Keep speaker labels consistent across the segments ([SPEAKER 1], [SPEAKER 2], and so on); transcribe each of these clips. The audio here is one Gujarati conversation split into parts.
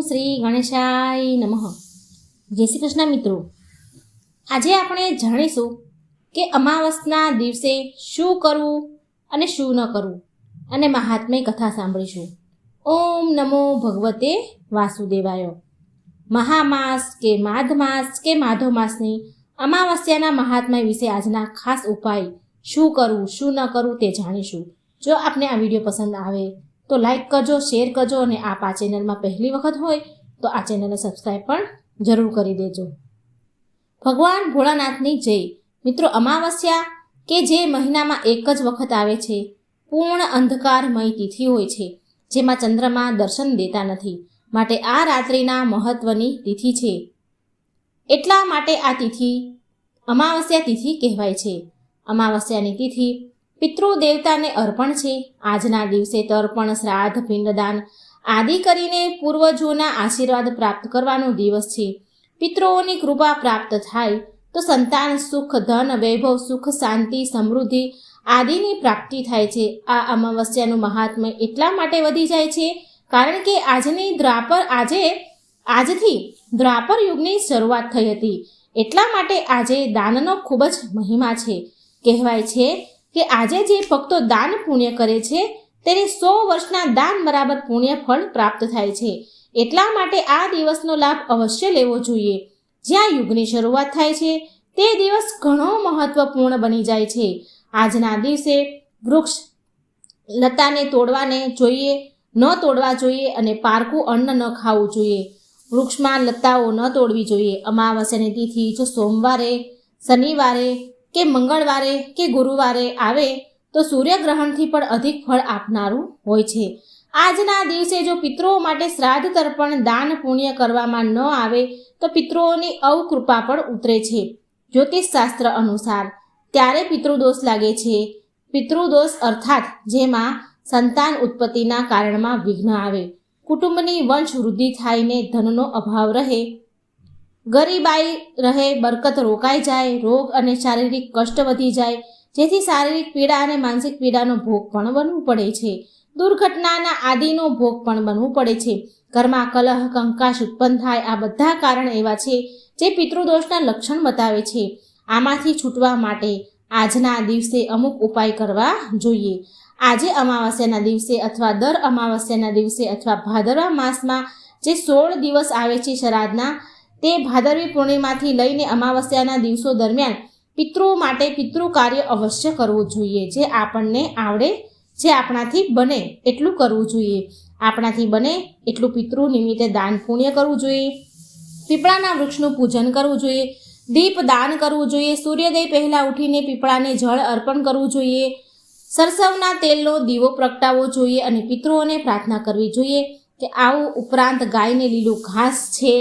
[SPEAKER 1] શ્રી ગણેશાય નમઃ. જય શ્રી કૃષ્ણ મિત્રો. આજે આપણે જાણીશું કે અમાવસના દિવસે શું કરવું અને શું ન કરવું અને મહાત્મય કથા સાંભળીશું. ઓમ નમો ભગવતે વાસુદેવાય. મહામાસ કે માધ માસ કે માધવ માસની અમાવસ્યાના મહાત્મય વિશે આજના ખાસ ઉપાય શું કરવું, શું ન કરવું તે જાણીશું. જો આપને આ વીડિયો પસંદ આવે તો લાઈક કરજો શેર કરજો અને આપ આ ચેનલમાં પહેલી વખત હોય તો આ ચેનલને સબસ્ક્રાઈબ પણ જરૂર કરી દેજો. ભગવાન ભોળાનાથની જય. મિત્રો અમાવસ્યા કે જે મહિનામાં એક જ વખત આવે છે, પૂર્ણ અંધકારમય તિથિ હોય છે, જેમાં ચંદ્રમા દર્શન દેતા નથી. માટે આ રાત્રિના મહત્વની તિથિ છે. એટલા માટે આ તિથિ અમાવસ્યા તિથિ કહેવાય છે. અમાવસ્યાની તિથિ પિતૃ દેવતાને અર્પણ છે. આજના દિવસે તર્પણ, શ્રાદ્ધ, પિંડદાન આદિ કરીને પૂર્વજોના આશીર્વાદ પ્રાપ્ત કરવાનો દિવસ છે. પિતૃઓની કૃપા પ્રાપ્ત થાય તો સંતાન સુખ, ધન, વૈભવ, સુખ, શાંતિ, સમૃદ્ધિ આદિની પ્રાપ્તિ થાય છે. આ અમાવસ્યાનું મહાત્મ્ય એટલા માટે વધી જાય છે કારણ કે આજની દ્રાપર આજે, આજથી દ્રાપર યુગની શરૂઆત થઈ હતી. એટલા માટે આજે દાનનો ખૂબ જ મહિમા છે. કહેવાય છે કે આજે જે ભક્તો દાન પુણ્ય કરે છે, તેને સો વર્ષના દાન બરાબર પુણ્ય ફળ પ્રાપ્ત થાય છે. એટલા માટે આ દિવસનો લાભ અવશ્ય લેવો જોઈએ. જ્યાં યુગની શરૂઆત થાય છે, તે દિવસ ઘણો મહત્વપૂર્ણ બની જાય છે. આજના દિવસે વૃક્ષ લતાને તોડવાને જોઈએ, ન તોડવા જોઈએ અને પારકું અન્ન ન ખાવું જોઈએ. વૃક્ષમાં લતાઓ ન તોડવી જોઈએ. અમાવાસ્યાની તિથિ જો સોમવારે, શનિવારે કે મંગળવારે કે ગુરુવારે આવે તો સૂર્યગ્રહણથી પણ અધિક ફળ આપનારું હોય છે. આજના દિવસે જો પિતૃઓ માટે શ્રાદ્ધ તર્પણ દાન પુણ્ય કરવામાં ન આવે તો પિતૃઓની અવકૃપા પણ ઉતરે છે. જ્યોતિષ શાસ્ત્ર અનુસાર ત્યારે પિતૃદોષ લાગે છે. પિતૃદોષ અર્થાત જેમાં સંતાન ઉત્પત્તિના કારણમાં વિઘ્ન આવે. કુટુંબની વંશ વૃદ્ધિ થાયને ધનનો અભાવ રહે ગરીબાઈ રહે, બરકત રોકાઈ જાય, રોગ અને શારીરિક કષ્ટ વધી જાય, જેથી શારીરિક પીડા અને માનસિક પીડાનો ભોગ પણ બનવું પડે છે. દુર્ઘટનાના આદિનો ભોગ પણ બનવું પડે છે. ઘરમાં કલહ કંકાશ ઉત્પન્ન થાય, આ બધા કારણ એવા છે જે પિતૃદોષના લક્ષણ બતાવે છે. આમાંથી છૂટવા માટે આજના દિવસે અમુક ઉપાય કરવા જોઈએ. આજે અમાવસ્યાના દિવસે અથવા દર અમાવસ્યાના દિવસે અથવા ભાદરવા માસમાં જે સોળ દિવસ આવે છે શ્રાદ્ધના તે ભાદરવી પૂર્ણિમાથી લઈને અમાવસ્યાના દિવસો દરમિયાન પિતૃઓ માટે પિતૃ કાર્ય અવશ્ય કરવું જોઈએ. જે આપણને આવડે, જે આપણાથી બને એટલું કરવું જોઈએ. આપણાથી બને એટલું પિતૃ નિમિત્તે દાન પુણ્ય કરવું જોઈએ. પીપળાના વૃક્ષનું પૂજન કરવું જોઈએ. દીપ દાન કરવું જોઈએ. સૂર્યોદય પહેલાં ઉઠીને પીપળાને જળ અર્પણ કરવું જોઈએ. સરસવના તેલનો દીવો પ્રગટાવવો જોઈએ અને પિતૃઓને પ્રાર્થના કરવી જોઈએ. કે આવું ઉપરાંત ગાયને લીલું ઘાસ છે,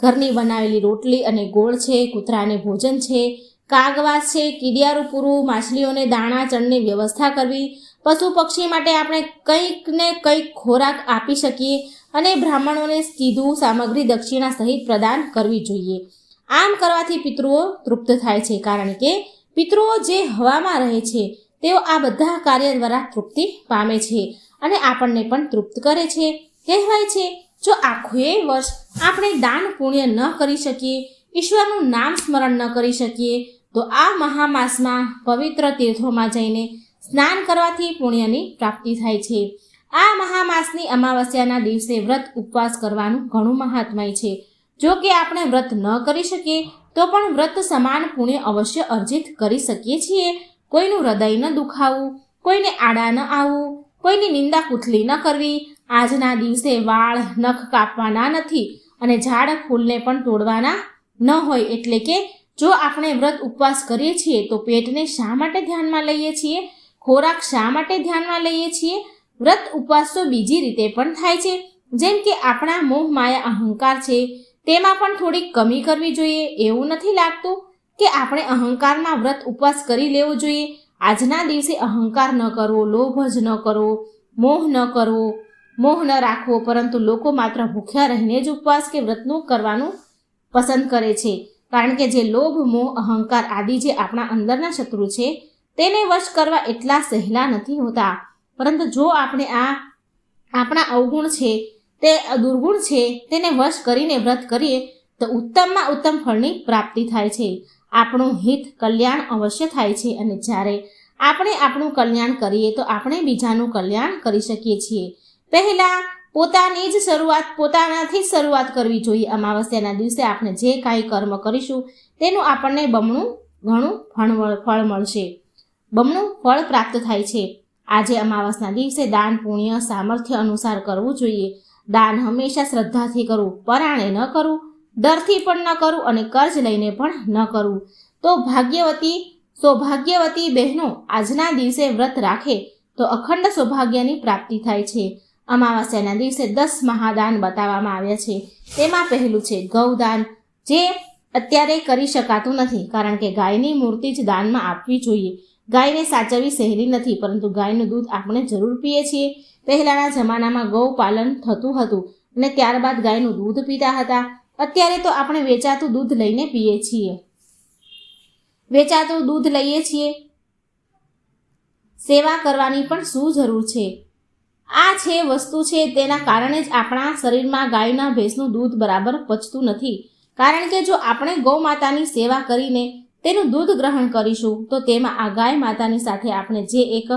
[SPEAKER 1] ઘરની બનાવેલી રોટલી અને ગોળ છે, કૂતરાને ભોજન છે, કાગવાસ છે, કીડિયારું પૂરું, માછલીઓને દાણા, ચણની વ્યવસ્થા કરવી, પશુ પક્ષી માટે આપણે કંઈક ને કંઈક ખોરાક આપી શકીએ અને બ્રાહ્મણોને સીધું સામગ્રી દક્ષિણા સહિત પ્રદાન કરવી જોઈએ. આમ કરવાથી પિતૃઓ તૃપ્ત થાય છે, કારણ કે પિતૃઓ જે હવામાં રહે છે, તેઓ આ બધા કાર્ય દ્વારા તૃપ્તિ પામે છે અને આપણને પણ તૃપ્ત કરે છે. કહેવાય છે, જો આખું વર્ષ આપણે દાન પુણ્ય ન કરી શકીએ, ઈશ્વરનું નામ સ્મરણ ન કરી શકીએ, તો આ મહામાસમાં પવિત્ર તીર્થોમાં જઈને સ્નાન કરવાથી પુણ્યની પ્રાપ્તિ થાય છે. આ મહામાસની અમાવસ્યાના દિવસે વ્રત ઉપવાસ કરવાનું ઘણું મહાત્મય છે. જો કે આપણે વ્રત ન કરી શકીએ, તો પણ વ્રત સમાન પુણ્ય અવશ્ય અર્જિત કરી શકીએ છીએ. કોઈનું હૃદય ન દુખાવું, કોઈને આડા ન આવવું, કોઈની નિંદા કુથલી ન કરવી આજના દિવસે વાળ નખ કાપવાના નથી અને ઝાડ ફૂલને પણ તોડવાના ન હોય એટલે કે જો આપણે વ્રત ઉપવાસ કરીએ છીએ તો પેટને શા માટે ધ્યાનમાં લઈએ છીએ? ખોરાક શા માટે ધ્યાનમાં લઈએ છીએ? વ્રત ઉપવાસ તો બીજી રીતે પણ થાય છે. જેમ કે આપણા મોહ માયા અહંકાર છે, તેમાં પણ થોડીક કમી કરવી જોઈએ એવું નથી લાગતું કે આપણે અહંકારમાં વ્રત ઉપવાસ કરી લેવો જોઈએ. આજના દિવસે અહંકાર ન કરવો, લોભ જ ન કરવો, મોહ ન કરવો મોહ ન રાખવો, પરંતુ લોકો માત્ર ભૂખ્યા રહીને જ ઉપવાસ કે વ્રતનું કરવાનું પસંદ કરે છે. કારણ કે જે લોભ, મોહ, અહંકાર આદિ જે આપણા અંદરના શત્રુ છે, તેને વશ કરવા એટલા સહેલા નથી હોતા. પરંતુ જો આપણે આ આપણા અવગુણ છે, તે દુર્ગુણ છે, તેને વશ કરીને વ્રત કરીએ, તો ઉત્તમમાં ઉત્તમ ફળની પ્રાપ્તિ થાય છે. આપણું હિત, કલ્યાણ અવશ્ય થાય છે અને જ્યારે આપણે આપણું કલ્યાણ કરીએ, તો આપણે બીજાનું કલ્યાણ કરી શકીએ છીએ. પહેલાં પોતાની જ શરૂઆત પોતાનાથી જ શરૂઆત કરવી જોઈએ. અમાવસ્યાના દિવસે આપણે જે કાંઈ કર્મ કરીશું તેનું આપણને બમણું ઘણું ફળ ફળ મળશે. બમણું ફળ પ્રાપ્ત થાય છે. આજે અમાવસના દિવસે દાન, પુણ્ય, સામર્થ્ય અનુસાર કરવું જોઈએ. દાન હંમેશા શ્રદ્ધાથી કરવું, પરાણે ન કરવું, ડરથી પણ ન કરવું અને કર્જ લઈને પણ ન કરવું. તો ભાગ્યવતી, સૌભાગ્યવતી બહેનો આજના દિવસે વ્રત રાખે તો અખંડ સૌભાગ્યની પ્રાપ્તિ થાય છે. અમાવસ્યાના દિવસે દસ મહાદાન બતાવવામાં આવ્યા છે. તેમાં પહેલું છે ગૌદાન, જે અત્યારે કરી શકાતું નથી, કારણ કે ગાયની મૂર્તિ જ દાનમાં આપવી જોઈએ. ગાયને સાચવવી સહેલી નથી, પરંતુ ગાયનું દૂધ આપણે જરૂર પીએ છીએ. પહેલાંના જમાનામાં ગૌ પાલન થતું હતું અને ત્યારબાદ ગાયનું દૂધ પીતા હતા. અત્યારે તો આપણે વેચાતું દૂધ લઈને પીએ છીએ. વેચાતું દૂધ લઈએ છીએ. સેવા કરવાની પણ શું જરૂર છે? આ છે વસ્તુ છે તેના કારણે જ આપણા શરીરમાં ગાયના ભેંસનું દૂધ બરાબર પચતું નથી. કારણ કે જો આપણે ગૌ માતાની સેવા કરીને તેનું દૂધ ગ્રહણ કરીશું, તો તેમાં આ ગાય માતાની સાથે આપણે જે એક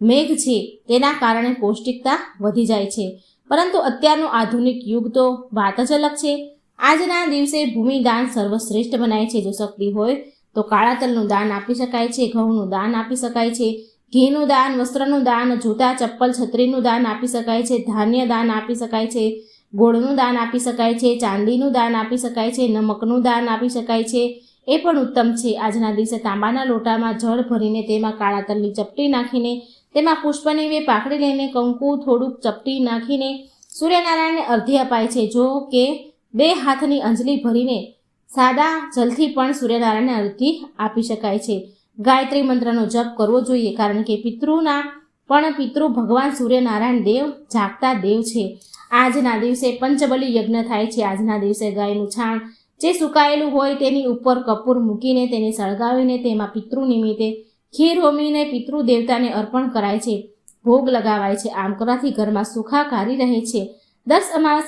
[SPEAKER 1] મેઘ છે તેના કારણે પૌષ્ટિકતા વધી જાય છે. પરંતુ અત્યારનું આધુનિક યુગ તો વાત જ અલગ છે. આજના દિવસે ભૂમિદાન સર્વશ્રેષ્ઠ બનાય છે. જો શક્તિ હોય તો કાળા તલનું દાન આપી શકાય છે, ઘઉંનું દાન આપી શકાય છે. ઘીનું દાન, વસ્ત્રનું દાન, જૂતા, ચપ્પલ, છત્રીનું દાન આપી શકાય છે, ધાન્ય દાન આપી શકાય છે, ગોળનું દાન આપી શકાય છે, ચાંદીનું દાન આપી શકાય છે, નમકનું દાન આપી શકાય છે. એ પણ ઉત્તમ છે. આજના દિવસે તાંબાના લોટામાં જળ ભરીને તેમાં કાળા તલની ચપટી નાખીને, તેમાં પુષ્પની બે પાકડી લઈને કંકુ થોડુંક ચપટી નાખીને સૂર્યનારાયણને અર્ધી અપાય છે. જો કે, બે હાથની અંજલી ભરીને સાદા જલથી પણ સૂર્યનારાયણને અર્ધી આપી શકાય છે. ગાયત્રી મંત્રનો જપ કરવો જોઈએ, કારણ કે પિતૃના, પણ પિતૃ ભગવાન સૂર્યનારાયણ દેવ જાગતા દેવ છે. આજના દિવસે પંચબલી યજ્ઞ થાય છે. આજના દિવસે ગાયનું છાણ જે સુકાયેલું હોય તેની ઉપર કપૂર મૂકીને તેને સળગાવીને તેમાં પિતૃ નિમિત્તે ખીર હોમીને પિતૃ દેવતાને અર્પણ કરાય છે. ભોગ લગાવાય છે. આમ કરવાથી ઘરમાં સુખાકારી રહે છે. દસ અમાસ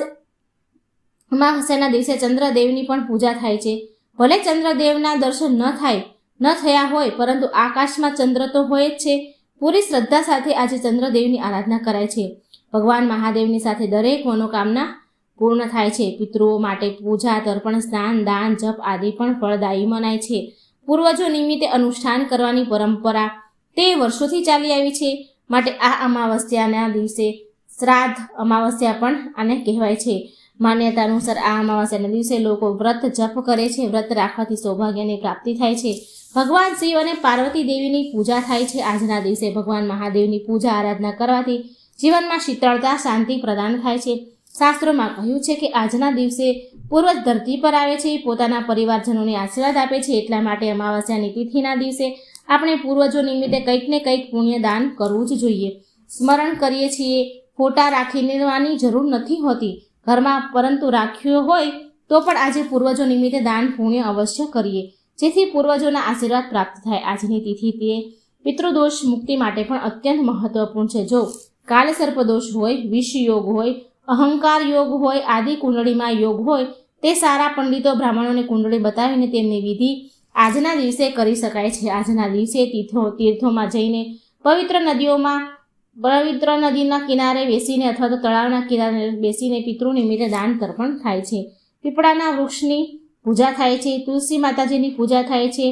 [SPEAKER 1] અમાવાસ્યાના દિવસે ચંદ્રદેવની પણ પૂજા થાય છે. ભલે ચંદ્રદેવના દર્શન ન થાય ન થયા હોય, પરંતુ આકાશમાં ચંદ્ર તો હોય જ છે. પૂરી શ્રદ્ધા સાથે આજે ચંદ્રદેવની આરાધના કરાય છે. ભગવાન મહાદેવની સાથે દરેક મનોકામના પૂર્ણ થાય છે. પિતૃઓ માટે પૂજા, તર્પણ, સ્નાન, દાન, જપ આદિ પણ ફળદાયી મનાય છે. પૂર્વજો નિમિત્તે અનુષ્ઠાન કરવાની પરંપરા તે વર્ષોથી ચાલી આવી છે. માટે આ અમાવસ્યાના દિવસે શ્રાદ્ધ અમાવસ્યા પણ આને કહેવાય છે. માન્યતા અનુસાર આ અમાવસ્યાના દિવસે લોકો વ્રત જપ કરે છે. વ્રત રાખવાથી સૌભાગ્યની પ્રાપ્તિ થાય છે. ભગવાન શિવ અને પાર્વતી દેવીની પૂજા થાય છે. આજના દિવસે ભગવાન મહાદેવની પૂજા આરાધના કરવાથી જીવનમાં શીતળતા, શાંતિ પ્રદાન થાય છે. શાસ્ત્રોમાં કહ્યું છે કે આજના દિવસે પૂર્વજ ધરતી પર આવે છે, પોતાના પરિવારજનોને આશીર્વાદ આપે છે. એટલા માટે અમાવસ્યાની તિથિના દિવસે આપણે પૂર્વજો નિમિત્તે કંઈક ને કંઈક પુણ્યદાન કરવું જ જોઈએ. સ્મરણ કરીએ છીએ, ફોટા રાખીને જરૂર નથી હોતી. ઘરમાં પરંતુ રાખ્યો હોય તો પણ આજે પૂર્વજો નિમિત્તે દાન પુણ્ય અવશ્ય કરીએ. જેથી પૂર્વજોના આશીર્વાદ પ્રાપ્ત થાય. આજની તિથિ તે પિતૃદોષ મુક્તિ માટે પણ અત્યંત મહત્વપૂર્ણ છે. જો કાલ સર્પદોષ હોય, વિષ યોગ હોય, અહંકાર યોગ હોય, આદિ કુંડળીમાં યોગ હોય, તે સારા પંડિતો, બ્રાહ્મણોને કુંડળી બતાવીને તેમની વિધિ આજના દિવસે કરી શકાય છે. આજના દિવસે તીર્થો તીર્થોમાં જઈને પવિત્ર નદીઓમાં, પવિત્ર નદીના કિનારે બેસીને અથવા તો તળાવના કિનારે બેસીને પિતૃ નિમિત્તે દાન તર્પણ થાય છે. પીપળાના વૃક્ષની પૂજા થાય છે, તુલસી માતાજીની પૂજા થાય છે.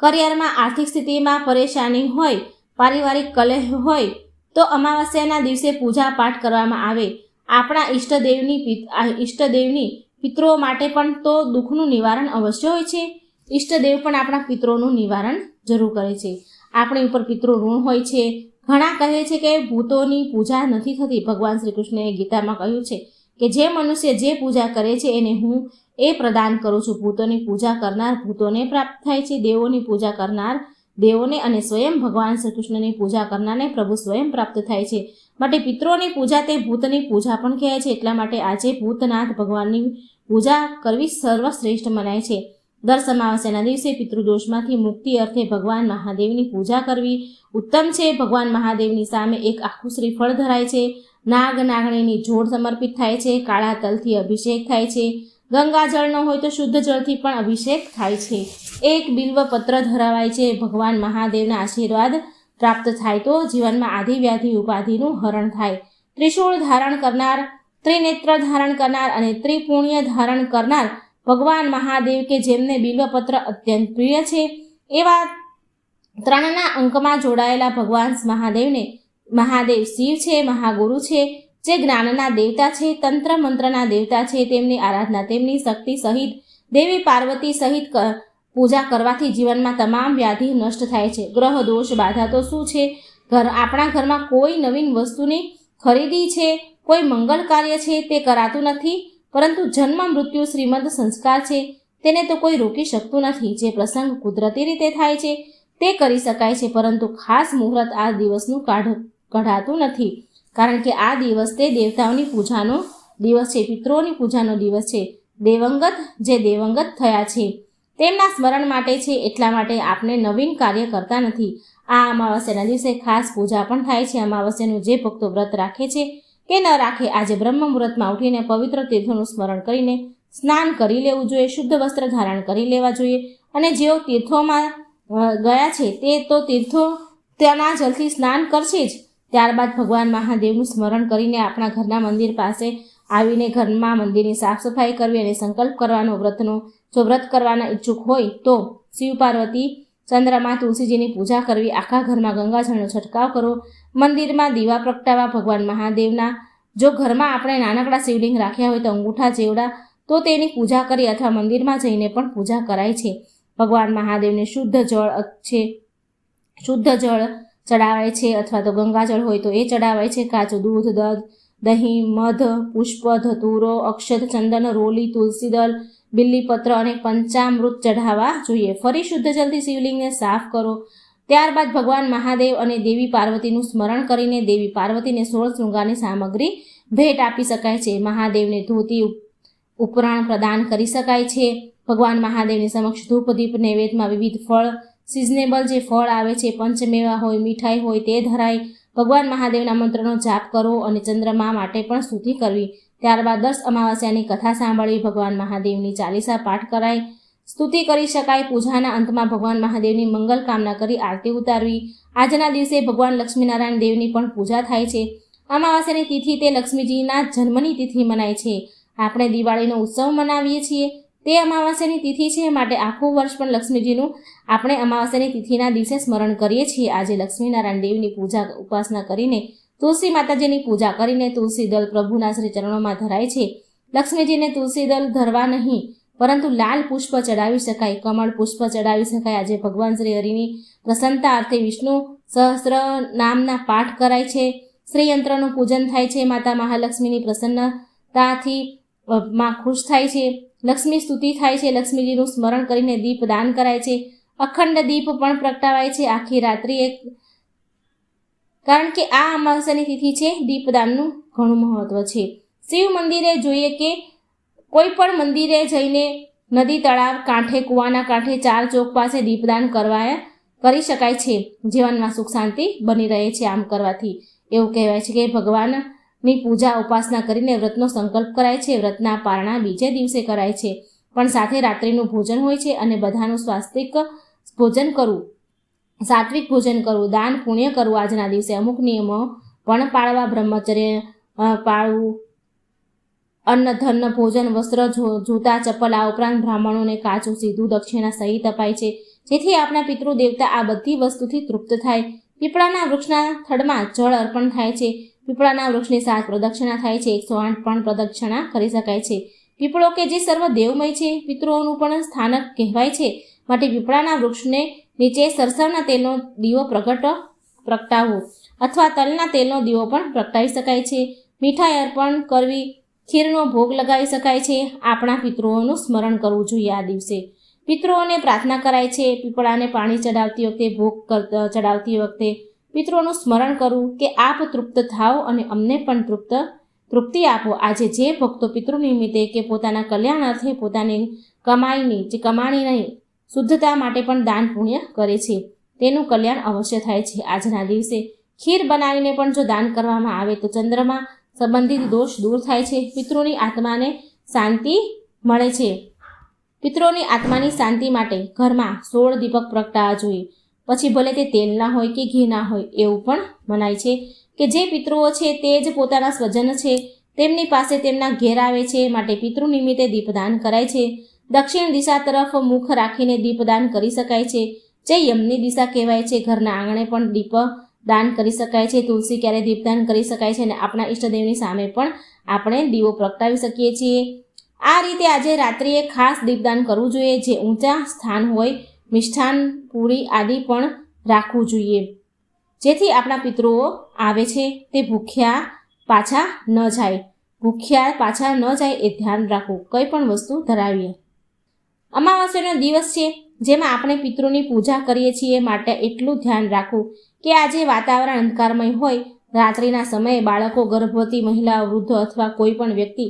[SPEAKER 1] કરિયરમાં આર્થિક સ્થિતિમાં પરેશાની હોય, પારિવારિક કલહ હોય, તો અમાવસ્યાના દિવસે પૂજા પાઠ કરવામાં આવે. આપણા ઈષ્ટદેવની ઈષ્ટદેવની પિતૃઓ માટે પણ તો દુઃખનું નિવારણ અવશ્ય હોય છે. ઈષ્ટદેવ પણ આપણા પિતૃઓનું નિવારણ જરૂર કરે છે. આપણી ઉપર પિતૃ ઋણ હોય છે. ઘણા કહે છે કે ભૂતોની પૂજા નથી થતી. ભગવાન શ્રી કૃષ્ણએ ગીતામાં કહ્યું છે કે જે મનુષ્ય જે પૂજા કરે છે, એને હું એ પ્રદાન કરું છું. ભૂતોની પૂજા કરનાર ભૂતોને પ્રાપ્ત થાય છે. દેવોની પૂજા કરનાર દેવોને અને સ્વયં ભગવાન શ્રી કૃષ્ણની પૂજા કરનારને પ્રભુ સ્વયં પ્રાપ્ત થાય છે. માટે પિતૃઓની પૂજા તે ભૂતની પૂજા પણ કહેવાય છે. એટલા માટે આજે ભૂતનાથ ભગવાનની પૂજા કરવી સર્વશ્રેષ્ઠ મનાય છે. દર અમાવસ્યાના દિવસે પિતૃદોષમાંથી મુક્તિ અર્થે ભગવાન મહાદેવની પૂજા કરવી ઉત્તમ છે. ભગવાન મહાદેવની સામે એક આખું શ્રીફળ ધરાય છે. નાગ નાગણીની જોડ સમર્પિત થાય છે. કાળા તલથી અભિષેક થાય છે. ગંગાજળ ન હોય તો શુદ્ધ જળથી પણ અભિષેક થાય છે. એક બિલ્વ પત્ર ધરાવાય છે. ભગવાન મહાદેવના આશીર્વાદ પ્રાપ્ત થાય તો જીવનમાં આધિવ્યાધિ ઉપાધિનું હરણ થાય. ત્રિશૂળ ધારણ કરનાર, ત્રિનેત્ર ધારણ કરનાર અને ત્રિપુણ્ય ધારણ કરનાર ભગવાન મહાદેવ કે જેમને બિલ્વપત્ર અત્યંત પ્રિય છે, એવા ત્રણના અંકમાં જોડાયેલા ભગવાન મહાદેવને, મહાદેવ શિવ છે, મહાગુરુ છે જે જ્ઞાનના દેવતા છે તંત્ર મંત્રના દેવતા છે, તેમની આરાધના, તેમની શક્તિ સહિત દેવી પાર્વતી સહિત પૂજા કરવાથી જીવનમાં તમામ વ્યાધિ નષ્ટ થાય છે. ગ્રહ, દોષ, બાધા તો શું છે? ઘર, આપણા ઘરમાં કોઈ નવીન વસ્તુની ખરીદી છે, કોઈ મંગલ કાર્ય છે, તે કરાતું નથી, પરંતુ જન્મ, મૃત્યુ શ્રીમદ સંસ્કાર છે, તેને તો કોઈ રોકી શકતું નથી. જે પ્રસંગ કુદરતી રીતે થાય છે, તે કરી શકાય છે, પરંતુ ખાસ મુહૂર્ત આ દિવસનું કાઢ, કઢાતું નથી. કારણ કે આ દિવસ તે દેવતાઓની પૂજાનો દિવસ છે પિત્રોની પૂજાનો દિવસ છે. દેવંગત જે દેવંગત થયા છે, તેમના સ્મરણ માટે છે, એટલા માટે આપણે નવીન કાર્ય કરતા નથી. આ અમાવસ્યાના દિવસે ખાસ પૂજા પણ થાય છે. અમાવસ્યાનું જે ભક્તો વ્રત રાખે છે કે ન રાખે. આજે બ્રહ્મ મુહૂર્તમાં ઉઠીને પવિત્ર તીર્થોનું સ્મરણ કરીને સ્નાન કરી લેવું જોઈએ, શુદ્ધ વસ્ત્ર ધારણ કરી લેવા જોઈએ. અને જેઓ તીર્થોમાં ગયા છે, તે તો તીર્થો ત્યાંના જલથી સ્નાન કરશે જ. ત્યારબાદ ભગવાન મહાદેવનું સ્મરણ કરીને આપણા ઘરના મંદિર પાસે આવીને ઘરમાં મંદિરની સાફ સફાઈ કરવી અને સંકલ્પ કરવાનો વ્રતનો, જો વ્રત કરવાના ઈચ્છુક હોય તો શિવ પાર્વતી, ચંદ્રમાં, તુલસીજીની પૂજા કરવી, આખા ઘરમાં ગંગાજળનો છંટકાવ કરવો, મંદિરમાં દીવા પ્રગટાવવા, ભગવાન મહાદેવના, જો ઘરમાં આપણે નાનકડા શિવલિંગ રાખ્યા હોય તો અંગૂઠા જેવડા, તો તેની પૂજા કરી અથવા મંદિરમાં જઈને પણ પૂજા કરાય છે. ભગવાન મહાદેવને શુદ્ધ જળ છે. શુદ્ધ જળ ચડાવાય છે અથવા તો ગંગાજળ હોય તો એ ચડાવાય છે. કાચું દૂધ દધ દહીં, મધ, પુષ્પ, ધતુરો, અક્ષત, ચંદન, રોલી, તુલસી દળ બિલ્લીપત્ર અને પંચામૃત ચઢાવવા જોઈએ. ફરી શુદ્ધ જલથી શિવલિંગને સાફ કરો. ત્યારબાદ ભગવાન મહાદેવ અને દેવી પાર્વતીનું સ્મરણ કરીને દેવી પાર્વતીને સોળ શૃંગારની સામગ્રી ભેટ આપી શકાય છે. મહાદેવને ધોતી ઉપ- ઉપરાણ પ્રદાન કરી શકાય છે. ભગવાન મહાદેવની સમક્ષ ધૂપ દીપ નૈવેદ્યમાં વિવિધ ફળ સિઝનેબલ જે ફળ આવે છે, પંચમેવા હોય, મીઠાઈ હોય, તે ધરાય. ભગવાન મહાદેવના મંત્રનો જાપ કરવો અને ચંદ્રમા માટે પણ સ્તુતિ કરવી. ત્યારબાદ દસ અમાવાસ્યાની કથા સાંભળવી, ભગવાન મહાદેવની ચાલીસા પાઠ કરાય. સ્તુતિ કરી શકાય, પૂજાના અંતમાં ભગવાન મહાદેવની મંગલ કામના કરી આરતી ઉતારવી. આજના દિવસે ભગવાન લક્ષ્મીનારાયણ દેવની પણ પૂજા થાય છે. અમાવાસ્યાની તિથિ તે લક્ષ્મીજીના જન્મની તિથિ મનાય છે. આપણે દિવાળીનો ઉત્સવ મનાવીએ છીએ. તે અમાવાસ્યાની તિથિ છે માટે આખું વર્ષ પણ લક્ષ્મીજીનું આપણે અમાવાસ્યાની તિથિના દિવસે સ્મરણ કરીએ છીએ. આજે લક્ષ્મીનારાયણ દેવની પૂજા ઉપાસના કરીને, તુલસી માતાજીની પૂજા કરીને તુલસી દલ પ્રભુના શ્રી ચરણોમાં ધરાય છે. લક્ષ્મીજીને તુલસી દલ ધરવા નહીં, પરંતુ લાલ પુષ્પ ચડાવી શકાય, કમળ પુષ્પ ચડાવી શકાય. આજે ભગવાન શ્રી હરિની પ્રસન્નતા અર્થે વિષ્ણુ સહસ્ત્ર નામના પાઠ કરાય છે. શ્રીયંત્રનું પૂજન થાય છે, માતા મહાલક્ષ્મીની પ્રસન્નતાથી માં ખુશ થાય છે. લક્ષ્મી સ્તુતિ થાય છે, લક્ષ્મીજીનું સ્મરણ કરીને દીપ દાન કરાય છે. અખંડ દીપ પણ પ્રગટાવાય છે આખી રાત્રિ એક. કારણ કે આ અમાવસ્યાની તિથિ છે, દીપદાનનું ઘણું મહત્વ છે. શિવ મંદિરે જોઈએ કે કોઈ પણ મંદિરે જઈને નદી તળાવ, કાંઠે, કૂવાના કાંઠે ચાર ચોક પાસે દીપદાન કરવા કરી શકાય છે. જીવનમાં સુખ શાંતિ બની રહે છે આમ કરવાથી. એવું કહેવાય છે કે ભગવાનની પૂજા ઉપાસના કરીને વ્રતનો સંકલ્પ કરાય છે. વ્રતના પારણા બીજે દિવસે કરાય છે. પણ સાથે રાત્રિનું ભોજન હોય છે અને બધાનું સ્વાસ્તિક ભોજન કરવું. સાત્વિક ભોજન કરવું, દાન, પુણ્ય કરવું આજના દિવસે અમુક નિયમો પણ પાળવા બ્રહ્મચર્ય પાળવું. અન્ન, ધન, ભોજન, વસ્ત્ર જૂતા, ચપ્પલ આ ઉપરાંત બ્રાહ્મણોને કાચું, સીધું, દક્ષિણા સહિત અપાય છે. જેથી આપણા પિતૃ દેવતા આ બધી વસ્તુથી તૃપ્ત થાય. પીપળાના વૃક્ષના થડમાં જળ અર્પણ થાય છે. પીપળાના વૃક્ષની સાત પ્રદક્ષિણા થાય છે, એકસો આઠ પણ પ્રદક્ષિણા કરી શકાય છે. પીપળો કે જે સર્વ દેવમય છે, પિતૃઓનું પણ સ્થાનક કહેવાય છે. માટે પીપળાના વૃક્ષને નીચે સરસવના તેલનો દીવો પ્રગટ પ્રગટાવવો અથવા તલના તેલનો દીવો પણ પ્રગટાવી શકાય છે. મીઠાઈ અર્પણ કરવી, ખીરનો ભોગ લગાવી શકાય છે. આપણા પિતૃઓનું સ્મરણ કરવું જોઈએ આ દિવસે. પિતૃઓને પ્રાર્થના કરાય છે, પીપળાને પાણી ચડાવતી વખતે ભોગ ચડાવતી વખતે પિતૃઓનું સ્મરણ કરું કે આપ તૃપ્ત થાઓ અને અમને પણ તૃપ્ત, તૃપ્તિ આપો. આજે જે ભક્તો પિતૃ નિમિત્તે કે પોતાના કલ્યાણ અર્થે પોતાની કમાઈની જે કમાણીની શુદ્ધતા માટે પણ દાન પુણ્ય કરે છે, તેનું કલ્યાણ અવશ્ય થાય છે. આજના દિવસે ખીર બનાવીને પણ જો દાન કરવામાં આવે તો ચંદ્રમાં સંબંધિત દોષ દૂર થાય છે. પિતૃની આત્માને શાંતિ મળે છે. પિતૃની આત્માની શાંતિ માટે ઘરમાં સોળ દીપક પ્રગટાવવા જોઈએ. પછી ભલે તે તેલના હોય કે ઘીના હોય, એવું પણ મનાય છે કે જે પિતૃઓ છે તે જ પોતાના સ્વજન છે. તેમની પાસે તેમના ઘેર આવે છે, માટે પિતૃ નિમિત્તે દીપદાન કરાય છે. દક્ષિણ દિશા તરફ મુખ રાખીને દીપદાન કરી શકાય છે. જે યમની દિશા કહેવાય છે, ઘરના આંગણે પણ દીપ દાન કરી શકાય છે. તુલસી ક્યારે દીપદાન કરી શકાય છે અને આપણા ઈષ્ટદેવની સામે પણ આપણે દીવો પ્રગટાવી શકીએ છીએ. આ રીતે આજે રાત્રિએ ખાસ દીપદાન કરવું જોઈએ. જે ઊંચા સ્થાન હોય મિષ્ઠાન, પૂરી આદિ પણ રાખવું જોઈએ. જેથી આપણા પિતૃઓ આવે છે તે ભૂખ્યા પાછા ન જાય. ભૂખ્યા પાછા ન જાય એ ધ્યાન રાખવું, કંઈ પણ વસ્તુ ધરાવીએ. અમાવાસ્યાનો દિવસ છે, જેમાં આપણે પિતૃની પૂજા કરીએ છીએ માટે એટલું ધ્યાન રાખવું કે આજે વાતાવરણ અંધકારમય હોય, રાત્રિના સમયે બાળકો, ગર્ભવતી મહિલાઓ, વૃદ્ધો અથવા કોઈ પણ વ્યક્તિ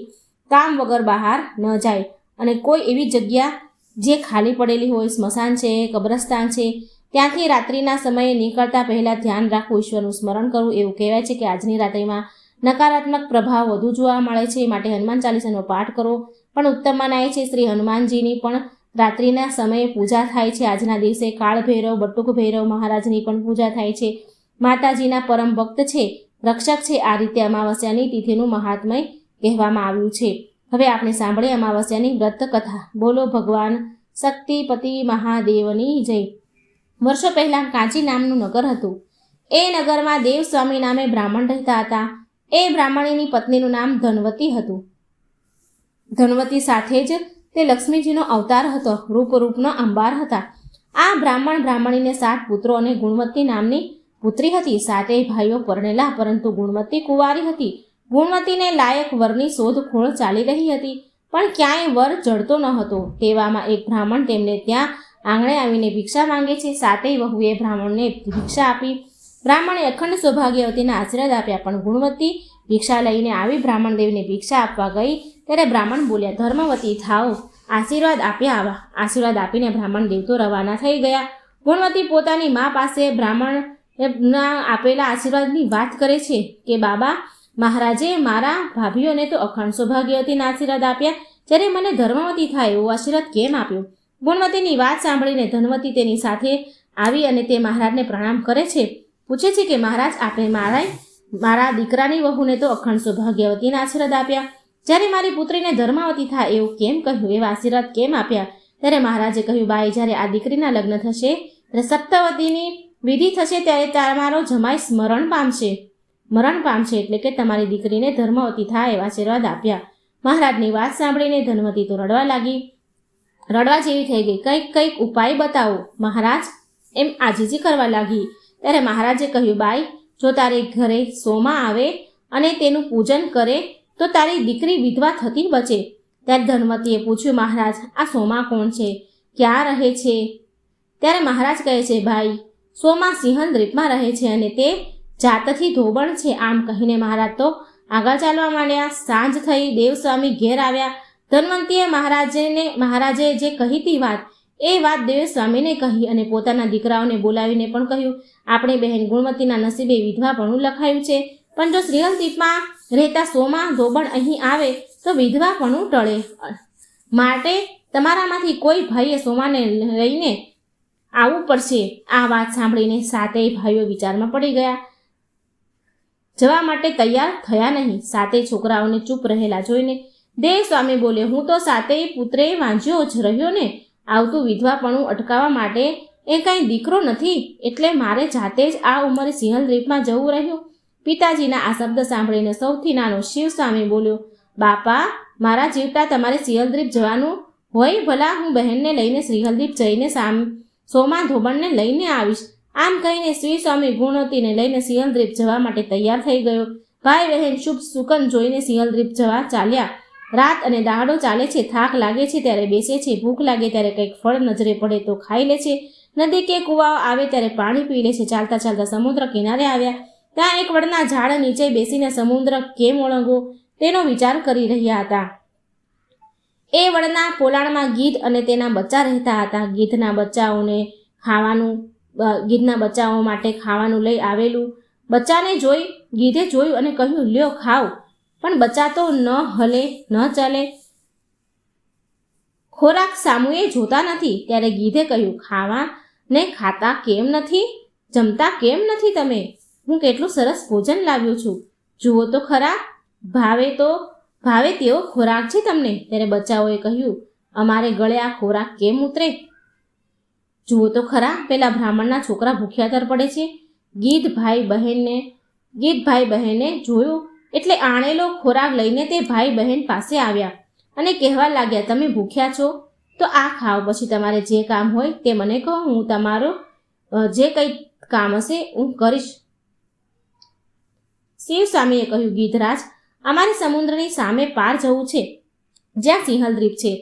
[SPEAKER 1] કામ વગર બહાર ન જાય અને કોઈ એવી જગ્યા જે ખાલી પડેલી હોય, સ્મશાન છે, કબ્રસ્તાન છે, ત્યાંથી રાત્રિના સમયે નીકળતા પહેલાં ધ્યાન રાખવું, ઈશ્વરનું સ્મરણ કરવું, એવું કહેવાય છે કે આજની રાત્રિમાં નકારાત્મક પ્રભાવ વધુ જોવા મળે છે. માટે હનુમાન ચાલીસાનો પાઠ કરો. પણ ઉત્તમ મનાય છે શ્રી હનુમાનજીની પણ રાત્રિના સમયે પૂજા થાય છે. આજના દિવસે કાળ ભૈરવ, બટુક ભૈરવ મહારાજની પણ પૂજા થાય છે. માતાજીના પરમ ભક્ત છે, રક્ષક છે. આ રીતે અમાવસ્યાની તિથિનું મહાત્મય કહેવામાં આવ્યું છે. હવે આપણે સાંભળીએ અમાવસ્યાની વ્રત કથા બોલો ભગવાન શક્તિપતિ મહાદેવની જય. વર્ષો પહેલાં કાંચી નામનું નગર હતું. એ નગરમાં દેવસ્વામી નામે બ્રાહ્મણ રહેતા હતા. એ બ્રાહ્મણીની પત્નીનું નામ ધનવતી હતું. ધનવતી સાથે જ તે લક્ષ્મીજીનો અવતાર હતો. રૂપરૂપનો અંબાર હતા. આ બ્રાહ્મણ બ્રાહ્મણીને સાત પુત્રો અને ગુણવતી નામની પુત્રી હતી. સાતેય ભાઈઓ પરણેલા, પરંતુ ગુણવતી કુંવારી હતી. ગુણવતીને લાયક વરની શોધખોળ ચાલી રહી હતી, પણ ક્યાંય વર જડતો ન હતો. તેવામાં એક બ્રાહ્મણ તેમને ત્યાં આંગણે આવીને ભિક્ષા માંગે છે. સાતેય વહુએ બ્રાહ્મણને ભિક્ષા આપી. બ્રાહ્મણે અખંડ સૌભાગ્યવતીના આશીર્વાદ આપ્યા, પણ ગુણવતી ભિક્ષા લઈને આવી બ્રાહ્મણ દેવને ભિક્ષા આપવા ગઈ. ત્યારે બ્રાહ્મણ બોલ્યા, ધર્મવતી થાઓ આશીર્વાદ આપ્યા આવા. આશીર્વાદ આપીને બ્રાહ્મણ દેવ તો રવાના થઈ ગયા. ગુણવતી પોતાની મા પાસે બ્રાહ્મણના આપેલા આશીર્વાદની વાત કરે છે કે, બાબા મહારાજે મારા ભાભીઓને તો અખંડ સૌભાગ્યવતીના આશીર્વાદ આપ્યા. જ્યારે મને ધર્મવતી થાય એવો આશીર્વાદ કેમ આપ્યો? ગુણવતીની વાત સાંભળીને ધનવતી તેની સાથે આવી અને તે મહારાજને પ્રણામ કરે છે. પૂછે છે કે મહારાજ, આપણે મારા મારા દીકરાની વહુને તો અખંડ સૌભાગ્યવતીના આશીર્વાદ આપ્યા. જ્યારે મારી પુત્રીને ધર્માવતી થાય એવું કેમ કહ્યું? એવા આશીર્વાદ કેમ આપ્યા? ત્યારે મહારાજે કહ્યું, બાઈ, જ્યારે આ દીકરીના લગ્ન થશે ત્યારે સપ્તવતીની વિધિ થશે ત્યારે તમારો જમાઈ સ્મરણ પામશે. મરણ પામશે એટલે કે તમારી દીકરીને ધર્મવતી થાય એવા આશીર્વાદ આપ્યા. મહારાજની વાત સાંભળીને ધનવતી તો રડવા લાગી. રડવા જેવી થઈ ગઈ. કંઈક કંઈક ઉપાય બતાવો. મહારાજ, એમ આજીજી કરવા લાગી. ત્યારે મહારાજે કહ્યું, બાઈ, જો તારે ઘરે સોમાં આવે અને તેનું પૂજન કરે, તો તારી દીકરી વિધવા થતી બચે. ત્યારે ધનવતીએ પૂછ્યું, મહારાજ, આ સોમા કોણ છે? ક્યાં રહે છે? ત્યારે મહારાજ કહે છે ભાઈ સોમા સિંહન દ્વીપમાં રહે છે અને તે જાતથી ધોબણ છે આમ કહીને મહારાજ તો આગળ ચાલવા માંડ્યા. સાંજ થઈ, દેવસ્વામી ઘેર આવ્યા. ધનવંતીએ મહારાજને મહારાજે જે કહી હતી વાત, એ વાત દેવસ્વામીને કહી અને પોતાના દીકરાઓને બોલાવીને પણ કહ્યું. આપણે બહેન ગુણવતીના નસીબે વિધવાપણું લખાયું છે. પણ જો શ્રીહલ રહેતા સોમા ધોબણ અહીં આવે, તો વિધવાપણું ટળે. માટે તમારામાંથી કોઈ ભાઈએ સોમાને લઈને આવવું પડશે. આ વાત સાંભળીને સાતેય ભાઈઓ વિચારમાં પડી ગયા. જવા માટે તૈયાર થયા નહીં. સાતે છોકરાઓને ચૂપ રહેલા જોઈને, દે સ્વામી બોલે, હું તો સાતેય પુત્રે વાંચ્યો જ રહ્યો ને. આવતું વિધવાપણું અટકાવવા માટે એ કાંઈ દીકરો નથી, એટલે મારે જાતે જ આ ઉંમરે સિંહલ દ્વીપમાં જવું રહ્યું. પિતાજીના આ શબ્દ સાંભળીને સૌથી નાનો શિવ સ્વામી બોલ્યો, બાપા, મારા જીવતા તમારે સિંહલદ્વીપ જવાનું હોય ભલા હું બહેનને લઈને સિંહલદ્વીપ જઈને સામ, સોમા ધોબણને લઈને આવીશ. આમ કહીને શ્રી સ્વામી ગુણવતીને લઈને સિંહલદ્રીપ જવા માટે તૈયાર થઈ ગયો. ભાઈ બહેન શુભ સુકન જોઈને સિંહલદ્રીપ જવા ચાલ્યા. રાત અને દાડો ચાલે છે, થાક લાગે છે, ત્યારે બેસે છે, ભૂખ લાગે ત્યારે કંઈક ફળ નજરે પડે તો ખાઈ લે છે. નદી કે કુવાઓ આવે ત્યારે પાણી પી લે છે. ચાલતા ચાલતા સમુદ્ર કિનારે આવ્યા. ત્યાં એક વડના ઝાડ નીચે બેસીને સમુદ્ર કેમ ઓળંગવો તેનો વિચાર કરી રહ્યા હતા. એ વડના પોલાણમાં ગીધ અને તેના બચ્ચા રહેતા હતા. ગીધના બચ્ચાઓને ખાવાનું ગીધના બચ્ચાઓ માટે ખાવાનું લઈ આવેલું. બચ્ચાને જોઈ ગીધે જોયું અને કહ્યું, લ્યો, ખાઓ. પણ બચ્ચા તો ન હલે, ન ચાલે. ખોરાક સામુએ જોતા નથી. ત્યારે ગીધે કહ્યું, ખાવા ને ખાતા કેમ નથી? જમતા કેમ નથી તમે? હું કેટલું સરસ ભોજન લાવ્યો છું. જુઓ તો ખરા, ભાવે તો, ભાવે તેવો ખોરાક છે તમને. ત્યારે બચ્ચાઓએ કહ્યું, અમારે ગળે આ ખોરાક કેમ ઉતરે? જુઓ તો ખરા, પેલા બ્રાહ્મણના છોકરા ભૂખ્યાતર પડે છે. ગીધ ભાઈ બહેનને ગીધ ભાઈ બહેને જોયું એટલે આણેલો ખોરાક લઈને તે ભાઈ બહેન પાસે આવ્યા અને કહેવા લાગ્યા, તમે ભૂખ્યા છો? તો આ ખાઓ, પછી તમારે જે કામ હોય તે મને કહો, હું તમારો જે કંઈ કામ હશે હું કરીશ. શિવ સ્વામીએ કહ્યું ગીધરાજ અમારે સમુદ્રની સામે પાર જવું છે. જ્યાં સિંહલ છે.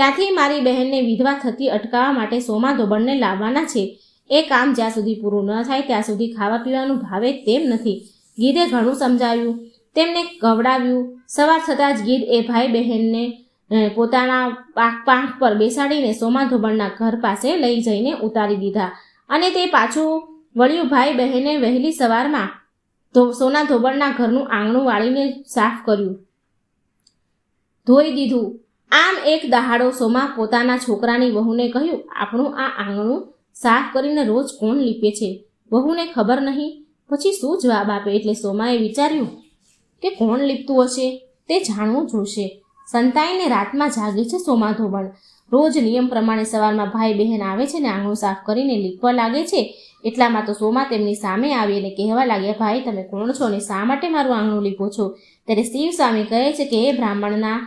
[SPEAKER 1] ત્યાંથી મારી બહેનને વિધવા થતી અટકાવવા માટે સોમા ધોબણને લાવવાના છે. એ કામ જ્યાં સુધી પૂરું ન થાય ત્યાં સુધી ખાવા પીવાનું ભાવે તેમ નથી. ગીધે ઘણું સમજાવ્યું. તેમને ગવડાવ્યું. સવાર થતાં જ ગીધ એ ભાઈ બહેનને પોતાના પાક પાંખ પર બેસાડીને સોમા ધોબણના ઘર પાસે લઈ જઈને ઉતારી દીધા. અને તે પાછું વળ્યું ભાઈ બહેને વહેલી સવારમાં ધો, સોના ધોબણના ઘરનું આંગણું વાળીને સાફ કર્યું. ધોઈ દીધું. આમ એક દહાડો સોમા પોતાના છોકરાની વહુને કહ્યું, આપણું આ આંગણું સાફ કરીને રોજ કોણ લીપે છે? વહુને ખબર નહીં. પછી શું જવાબ આપે? એટલે સોમાએ વિચાર્યું કે કોણ લીપતું હશે? તે જાણવું જોશે. સંતાઈને રાતમાં જાગે છે સોમા ધોબણ. રોજ નિયમ પ્રમાણે સવારમાં ભાઈ બહેન આવે છે ને આંગણું સાફ કરીને લીપવા લાગે છે, એટલામાં તો સોમા તેમની સામે આવી અને કહેવા લાગ્યા, ભાઈ, તમે કોણ છો અને શા માટે મારું આંગણું લીપો છો? ત્યારે શિવ સ્વામી કહે છે કે એ બ્રાહ્મણના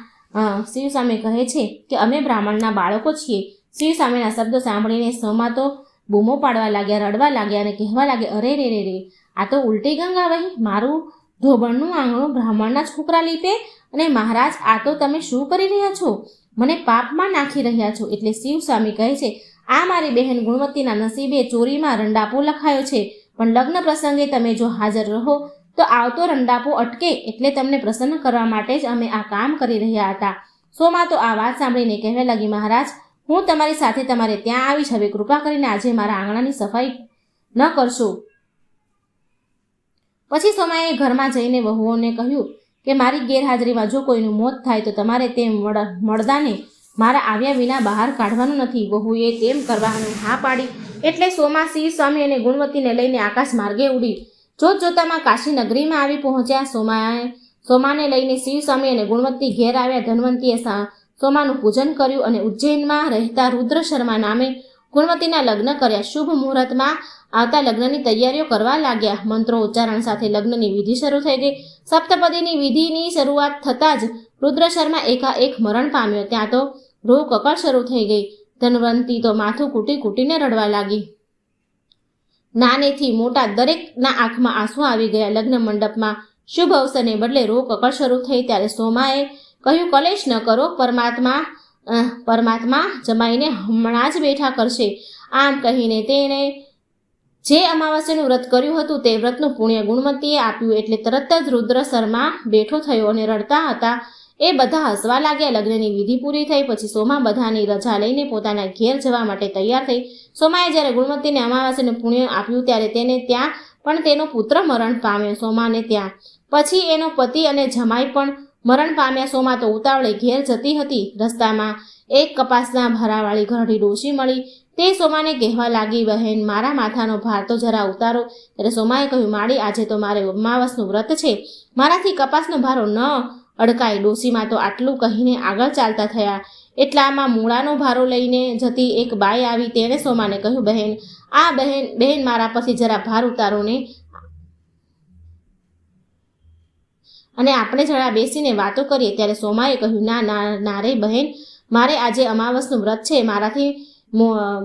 [SPEAKER 1] શિવ સામે કહે છે કે અમે બ્રાહ્મણના બાળકો છીએ. શિવ સામેના શબ્દો સાંભળીને સોમા તો બૂમો પાડવા લાગ્યા, રડવા લાગ્યા અને કહેવા લાગ્યા, અરે, રે રે રે, આ તો ઉલટી ગંગા વહી. મારું ધોબણનું આંગણું બ્રાહ્મણના છોકરા લીપે અને મહારાજ, આ તો તમે શું કરી રહ્યા છો? મને પાપમાં નાખી રહ્યા છો. એટલે શિવ સ્વામી કહે છે, આ મારી બહેન ગુણવતીના નસીબે ચોરીમાં રંડાપો લખાયો છે. પણ લગ્ન પ્રસંગે તમે જો હાજર રહો તો આવતો રંડાપો અટકે એટલે તમને પ્રસન્ન કરવા માટે જ અમે આ કામ કરી રહ્યા હતા. સોમા તો આ વાત સાંભળીને કહેવા લાગી, મહારાજ, હું તમારી સાથે તમારે ત્યાં આવીશ. હવે કૃપા કરીને આજે મારા આંગણાની સફાઈ ન કરશો. પછી સોમાએ ઘરમાં જઈને વહુઓને કહ્યું કે, મારી ગેરહાજરીમાં જો કોઈનું મોત થાય તો તમારે તે મળ- મળદાને મારા આવ્યા વિના બહાર કાઢવાનું નથી. વહુએ તેમ કરવાનું હા પાડી એટલે સોમા સિંહ, સ્વામી અને ગુણવતીને લઈને આકાશ માર્ગે ઉડી જોત જોતામાં કાશી નગરીમાં આવી પહોંચ્યા સોમાએ સોમાને લઈને શિવ સ્વામી અને ગુણવંતી ઘેર આવ્યા ધનવંતીએ સોમાનું પૂજન કર્યું અને ઉજ્જૈનમાં રહેતા રુદ્ર શર્મા નામે ગુણવતીના લગ્ન કર્યા. શુભ મુહૂર્તમાં આવતા લગ્નની તૈયારીઓ કરવા લાગ્યા. મંત્રો ઉચ્ચારણ સાથે લગ્નની વિધિ શરૂ થઈ ગઈ. સપ્તપદીની વિધિની શરૂઆત થતાં જ રુદ્ર શર્મા એકાએક મરણ પામ્યો. ત્યાં તો રૂ કકળ શરૂ થઈ ગઈ. ધનવંતી તો માથું કૂટી કૂટીને રડવા લાગી. નાનેથી મોટા દરેકના આંખમાં આંસુ આવી ગયા. લગ્ન મંડપમાં શુભ અવસરને બદલે રો કકળ શરૂ થઈ ત્યારે સોમાએ કહ્યું, કલેશ ન કરો, પરમાત્મા પરમાત્મા જમાઈને હમણાં જ બેઠા કરશે. આમ કહીને તેણે જે અમાવાસ્યનું વ્રત કર્યું હતું તે વ્રતનું પુણ્ય ગુણવંતીએ આપ્યું એટલે તરત જ રુદ્ર શર્મા બેઠો થયો અને રડતા હતા. એ બધા હસવા લાગ્યા. લગ્નની વિધિ પૂરી થઈ પછી સોમા બધાની રજા લઈને પોતાના ઘેર જવા માટે તૈયાર થઈ સોમાએ જ્યારે ગુણવંતીને અમાવાસ્યાનું પુણ્ય આપ્યું ત્યારે તેને ત્યાં પણ તેનો પુત્ર મરણ પામ્યો, સોમાને ત્યાં. પછી એનો પતિ અને જમાઈ પણ મરણ પામ્યા, સોમા તો ઉતાવળે ઘેર જતી હતી રસ્તામાં. એક કપાસના ભરાવાળી ઘરડી ડોશી મળી. તે સોમાને કહેવા લાગી, બહેન, મારા માથાનો ભાર તો જરા ઉતારો. ત્યારે સોમાએ કહ્યું, માડી, આજે તો મારે અમાવસનું વ્રત છે. મારાથી કપાસનો ભારો ન અડકાય. ડોસીમાં તો આટલું કહીને આગળ ચાલતા થયા. એટલામાં મૂળાનો ભારો લઈને જતી એક બાઈ આવી તેણે સોમાને કહ્યું, બહેન, આ બહેન બહેન મારા પછી જરા ભાર ઉતારો ને. અને આપણે જરા બેસીને વાતો કરીએ ત્યારે સોમાએ કહ્યું, ના ના ના રે બહેન, મારે આજે અમાવસનું વ્રત છે, મારાથી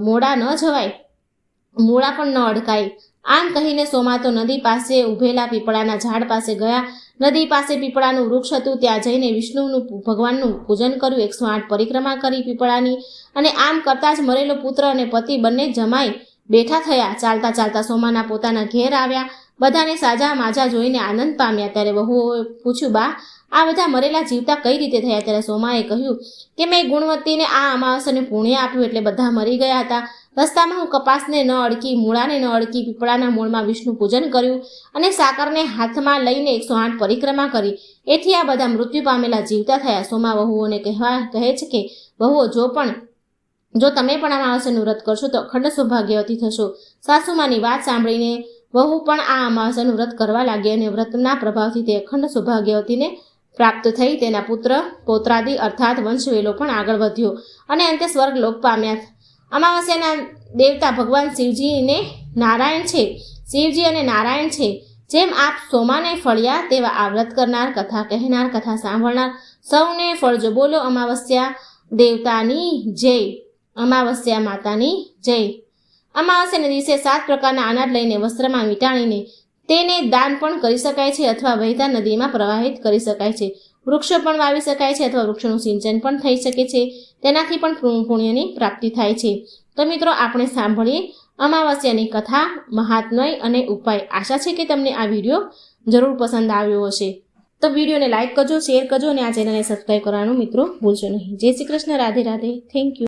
[SPEAKER 1] મોડા ન જવાય મૂળા પણ ન અડકાય. આમ કહીને સોમા તો નદી પાસે ઊભેલા પીપળાના ઝાડ પાસે ગયા. નદી પાસે પીપળાનું વૃક્ષ હતું. ત્યાં જઈને વિષ્ણુનું ભગવાનનું પૂજન કર્યું. એકસો આઠ પરિક્રમા કરી પીપળાની. અને આમ કરતાં જ મરેલો પુત્ર અને પતિ બંને જમાઈ બેઠા થયા. ચાલતા ચાલતા સોમાના પોતાના ઘેર આવ્યા. બધાને સાજા માજા જોઈને આનંદ પામ્યા. ત્યારે વહુઓએ પૂછ્યું, બા, આ બધા મરેલા જીવતા કઈ રીતે થયા? ત્યારે સોમાએ કહ્યું કે, મેં ગુણવત્તીને આ અમાવસ્યાને પુણ્ય આપ્યું એટલે બધા મરી ગયા હતા. રસ્તામાં હું કપાસને ન અડકી, મૂળાને ન અડકી, પીપળાના મૂળમાં વિષ્ણુ પૂજન કર્યું અને સાકરને હાથમાં લઈને એકસો આઠ પરિક્રમા કરી. એથી આ બધા મૃત્યુ પામેલા જીવતા થયા. સોમા વહુઓને કહેવા, કહે છે કે, વહુઓ, જો પણ, જો તમે પણ આ અમાવસ્યાનું વ્રત કરશો તો અખંડ સૌભાગ્યવતી થશો. સાસુમાની વાત સાંભળીને વહુ પણ આ અમાવસ્યાનું વ્રત કરવા લાગી અને વ્રતના પ્રભાવથી તે અખંડ સૌભાગ્યવતીને પ્રાપ્ત થઈ. તેના પુત્ર, પોત્રાદી, અર્થાત વંશવેલો પણ આગળ વધ્યો અને અંતે સ્વર્ગ લોક પામ્યા. અમાવસ્યાના દેવતા ભગવાન શિવજીને નારાયણ છે. શિવજી અને નારાયણ છે. જેમ આપ સોમાને ફળ્યા તેવા આ વ્રત કરનાર, કથા કહેનાર, કથા સાંભળનાર સૌને ફળજો બોલો અમાવસ્યા દેવતાની જય. અમાવસ્યા માતાની જય. અમાવસ્યાના દિવસે સાત પ્રકારના અનાજ લઈને વસ્ત્રમાં વીંટાણીને તેને દાન પણ કરી શકાય છે અથવા વહેતા નદીમાં પ્રવાહિત કરી શકાય છે. વૃક્ષો પણ વાવી શકાય છે અથવા વૃક્ષોનું સિંચન પણ થઈ શકે છે. તેનાથી પણ પુણ્ય- પુણ્યની પ્રાપ્તિ થાય છે. તો મિત્રો, આપણે સાંભળીએ અમાવસ્યાની કથા, મહાત્મય અને ઉપાય. આશા છે કે તમને આ વીડિયો જરૂર પસંદ આવ્યો હશે. તો વિડીયોને લાઇક કરજો, શેર કરજો અને આ ચેનલને સબસ્ક્રાઈબ કરવાનું મિત્રો ભૂલશો નહીં. જય શ્રી કૃષ્ણ, રાધે રાધે. Thank you